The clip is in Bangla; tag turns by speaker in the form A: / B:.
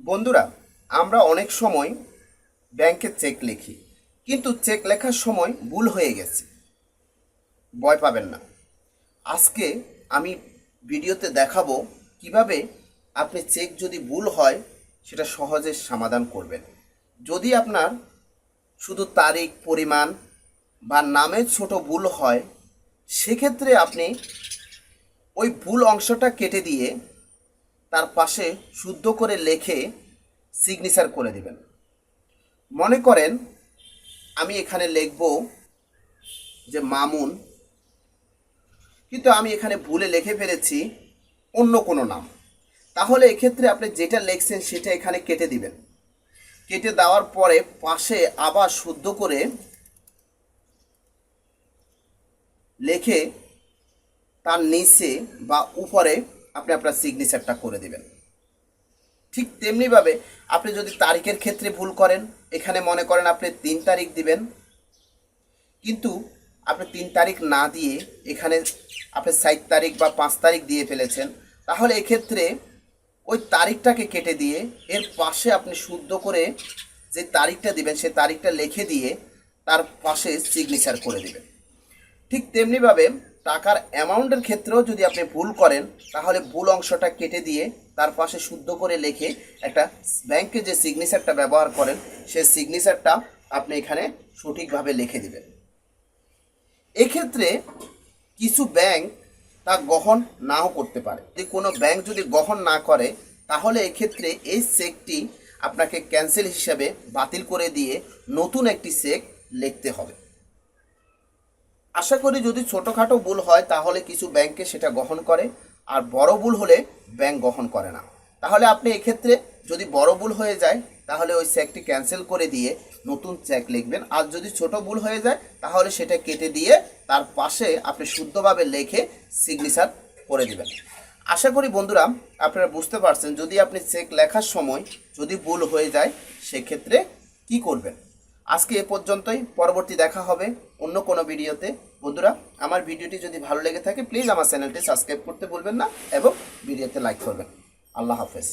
A: বন্ধুরা, আমরা অনেক সময় ব্যাংকে চেক লিখি, কিন্তু চেক লেখার সময় ভুল হয়ে গেছে। ভয় পাবেন না। আজকে আমি ভিডিওতে দেখাবো কীভাবে আপনি চেক যদি ভুল হয়, সেটা সহজে সমাধান করবেন। যদি আপনার শুধু তারিখ, পরিমাণ বা নামের ছোট ভুল হয়, সেক্ষেত্রে আপনি ওই ভুল অংশটা কেটে দিয়ে তার পাশে শুদ্ধ করে লেখে সিগনেচার করে দিবেন। মনে করেন আমি এখানে লিখব যে মামুন, কিন্তু আমি এখানে ভুলে লিখে ফেলেছি অন্য কোনো নাম। তাহলে এক্ষেত্রে আপনি যেটা লিখছেন সেটা এখানে কেটে দিবেন। কেটে দেওয়ার পরে পাশে আবার শুদ্ধ করে লেখে তার নিচে বা উপরে আপনি আপনার সিগনেচারটা করে দিবেন। ঠিক তেমনিভাবে আপনি যদি তারিখের ক্ষেত্রে ভুল করেন, এখানে মনে করেন আপনি তিন তারিখ দিবেন, কিন্তু আপনি তিন তারিখ না দিয়ে এখানে আপনি সাত তারিখ বা পাঁচ তারিখ দিয়ে ফেলেছেন, তাহলে এক্ষেত্রে ওই তারিখটাকে কেটে দিয়ে এর পাশে আপনি শুদ্ধ করে যে তারিখটা দিবেন, সে তারিখটা লিখে দিয়ে তার পাশে সিগনেচার করে দেবেন। ঠিক তেমনিভাবে টাকার অ্যামাউন্টের ক্ষেত্রেও যদি আপনি ভুল করেন, তাহলে ভুল অংশটা কেটে দিয়ে তার পাশে শুদ্ধ করে লিখে একটা ব্যাংকে যে সিগনেচারটা ব্যবহার করেন, সেই সিগনেচারটা আপনি এখানে সঠিকভাবে লিখে দিবেন। এক্ষেত্রে কিছু ব্যাংক তা গ্রহণ নাও করতে পারে। যদি কোনো ব্যাংক যদি গ্রহণ না করে, তাহলে এক্ষেত্রে এই চেকটি আপনাকে ক্যান্সেল হিসাবে বাতিল করে দিয়ে নতুন একটি চেক লিখতে হবে। আশা করি যদি ছোটোখাটো ভুল হয়, তাহলে কিছু ব্যাংকে সেটা গ্রহণ করে। আর বড় ভুল হলে ব্যাংক গ্রহণ করে না। তাহলে আপনি এক্ষেত্রে যদি বড় ভুল হয়ে যায়, তাহলে ওই চেকটি ক্যান্সেল করে দিয়ে নতুন চেক লিখবেন। আর যদি ছোট ভুল হয়ে যায়, তাহলে সেটা কেটে দিয়ে তার পাশে আপনি শুদ্ধভাবে লিখে সিগনেচার করে দিবেন। আশা করি বন্ধুরা, আপনারা বুঝতে পারছেন, যদি আপনি চেক লেখার সময় যদি ভুল হয়ে যায়, সেক্ষেত্রে কি করবেন? আজকে এ পর্যন্তই, পরবর্তী দেখা হবে অন্য কোনো ভিডিওতে বন্ধুরা, আমার ভিডিওটি যদি ভালো লেগে থাকে প্লিজ আমার চ্যানেলটি সাবস্ক্রাইব করতে বলবেন না এবং ভিডিওতে লাইক করবেন। আল্লাহ হাফেজ।